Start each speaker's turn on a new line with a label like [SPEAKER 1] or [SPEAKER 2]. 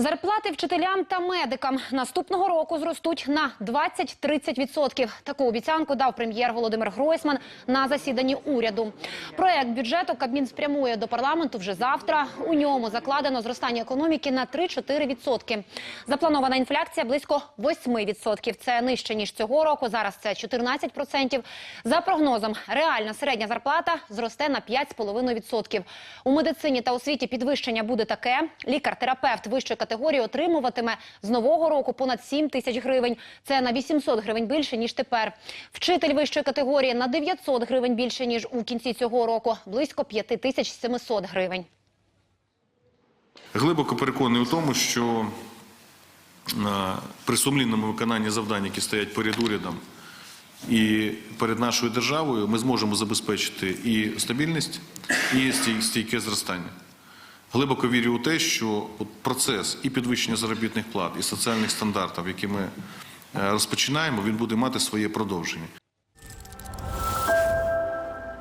[SPEAKER 1] Зарплати вчителям та медикам наступного року зростуть на 20-30%. Таку обіцянку дав прем'єр Володимир Гройсман на засіданні уряду. Проект бюджету Кабмін спрямує до парламенту вже завтра. У ньому закладено зростання економіки на 3-4%. Запланована інфляція близько 8%. Це нижче ніж цього року. Зараз це 14%. За прогнозом, реальна середня зарплата зросте на 5,5%. У медицині та освіті підвищення буде таке: лікар-терапевт вищої категорії отримуватиме з нового року понад 7 тисяч гривень. Це на 800 гривень більше ніж тепер. Вчитель вищої категорії на 900 гривень більше ніж у кінці цього року, близько 5 тисяч 700 гривень.
[SPEAKER 2] Глибоко переконаний у тому, що е, при сумлінному виконанні завдань, які стоять перед урядом і перед нашою державою, ми зможемо забезпечити і стабільність, і стій- стійке зростання. Глибоко вірю у те, що процес і підвищення заробітних плат, і соціальних стандартів, які ми е, розпочинаємо, він буде мати своє продовження.